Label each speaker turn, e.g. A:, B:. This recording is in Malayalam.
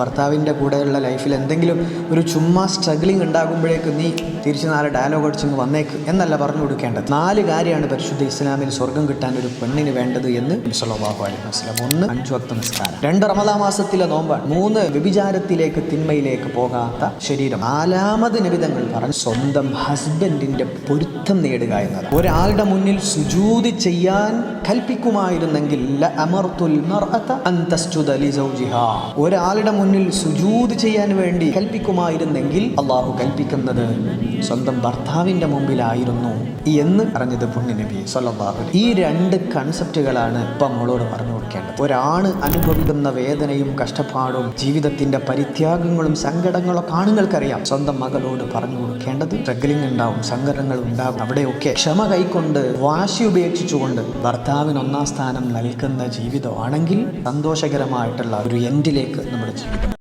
A: ഭർത്താവിന്റെ കൂടെയുള്ള ലൈഫിൽ എന്തെങ്കിലും ഒരു ചുമ്മാ സ്ട്രഗ്ലിംഗ് ഉണ്ടാകുമ്പോഴേക്കും നീ തിരിച്ച് നാല് ഡയലോഗ് അടിച്ചങ്ങ് വന്നേക്ക് എന്നല്ല പറഞ്ഞു കൊടുക്കേണ്ടത്. നാല് കാര്യമാണ് പരിശുദ്ധ ഇസ്ലാമിൽ സ്വർഗം കിട്ടാൻ ഒരു പെണ്ണിന് വേണ്ടത് എന്ന് അലൈഹി ഒന്ന് അഞ്ചു വക്ത നിസ്കാരം. രണ്ട് റമദാ മാസത്തിലെ നോമ്പാണ്. മൂന്ന് വ്യഭിചാരത്തിലേക്ക് തിന്മയിലേക്ക് പോകാത്ത ശരീരം. നാലാമത് നിമിതങ്ങൾ പറഞ്ഞ് സ്വന്തം ഹസ്ബൻഡിന്റെ പൊരുത്തം നേടുക എന്നത് ഒരാളുടെ മുന്നിൽ സുജൂതി ചെയ്യാൻ കൽപ്പിക്കുമായിരുന്നെങ്കിൽ. ഒരാളുടെ മുന്നിൽ സുജൂത് ചെയ്യാൻ വേണ്ടി കൽപ്പിക്കുമായിരുന്നെങ്കിൽ അള്ളാഹു കൽപ്പിക്കുന്നത് സ്വന്തം ഭർത്താവിന്റെ മുമ്പിലായിരുന്നു എന്ന് പറഞ്ഞത് പുണ്യ നബി സല്ലല്ലാഹു ഈ രണ്ട് കൺസെപ്റ്റുകളാണ് ഇപ്പം നമ്മളോട് പറഞ്ഞു കൊടുക്കേണ്ടത്. ഒരാണ് അനുഭവിക്കുന്ന വേദനയും കഷ്ടപ്പാടും ജീവിതത്തിന്റെ പരിത്യാഗങ്ങളും സങ്കടങ്ങളും ആണുങ്ങൾക്കറിയാം. സ്വന്തം മകളോട് പറഞ്ഞു കൊടുക്കേണ്ടത് സ്ട്രഗ്ലിംഗ് ഉണ്ടാവും സങ്കടങ്ങൾ ഉണ്ടാകും അവിടെയൊക്കെ ക്ഷമ കൈക്കൊണ്ട് വാശി ഉപേക്ഷിച്ചുകൊണ്ട് ഭർത്താവിന് ഒന്നാം സ്ഥാനം നൽകുന്ന ജീവിതമാണെങ്കിൽ സന്തോഷകരമായിട്ടുള്ള ഒരു എൻഡിലേക്ക് നമ്മുടെ ജീവിതം